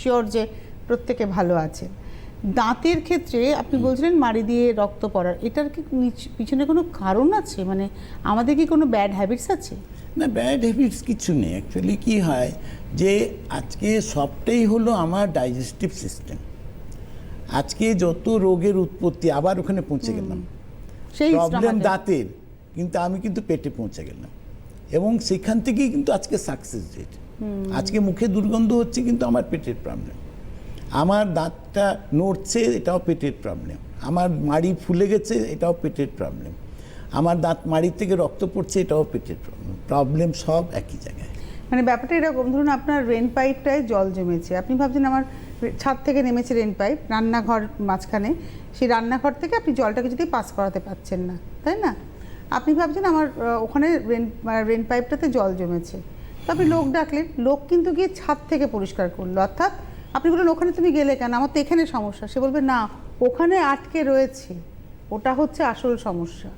Sure যে প্রত্যেকে ভালো আছে। দাঁতের ক্ষেত্রে আপনি বলছিলেন মাড়ি দিয়ে রক্ত পড়ার এটার কি পিছনে কোনো কারণ আছে? মানে আমাদের কি কোনো ব্যাড হ্যাবিটস আছে? না ব্যাড হ্যাবিটস কিছু নেই। অ্যাকচুয়ালি কি হয় যে আজকে সবটাই হলো আমার ডাইজেস্টিভ সিস্টেম আজকে যত রোগের উৎপত্তি আবার ওখানে পৌঁছে গেলাম। সেই প্রবলেম দাঁতের কিন্তু আমি কিন্তু পেটে পৌঁছে গেলাম। এবং সেখান থেকেই কিন্তু আজকে সাকসেস রেট আজকে মুখে দুর্গন্ধ হচ্ছে কিন্তু আমার পেটের প্রবলেম আমার দাঁতটা নড়ছে এটাও পেটের প্রবলেম আমার মাড়ি ফুলে গেছে এটাও পেটের প্রবলেম আমার দাঁত মাড়ির থেকে রক্ত পড়ছে এটাও পেটের প্রবলেম প্রবলেম সব একই জায়গায়। মানে ব্যাপারটা এরকম ধরুন আপনার রেন পাইপটায় জল জমেছে। আপনি ভাবছেন আমার ছাদ থেকে নেমেছে রেন পাইপ রান্নাঘর মাঝখানে। সেই রান্নাঘর থেকে আপনি জলটাকে যদি পাস করাতে পারছেন না তাই না? আপনি ভাবছেন আমার ওখানে রেন রেন পাইপটাতে জল জমেছে। তো আপনি লোক ডাকলেন, লোক কিন্তু গিয়ে ছাদ থেকে পরিষ্কার করল। অর্থাৎ আপনি বললেন, ওখানে তুমি গেলে কেন? আমার তো এখানে সমস্যা। সে বলবে, না, ওখানে আটকে রয়েছে। ওটা হচ্ছে আসল সমস্যা।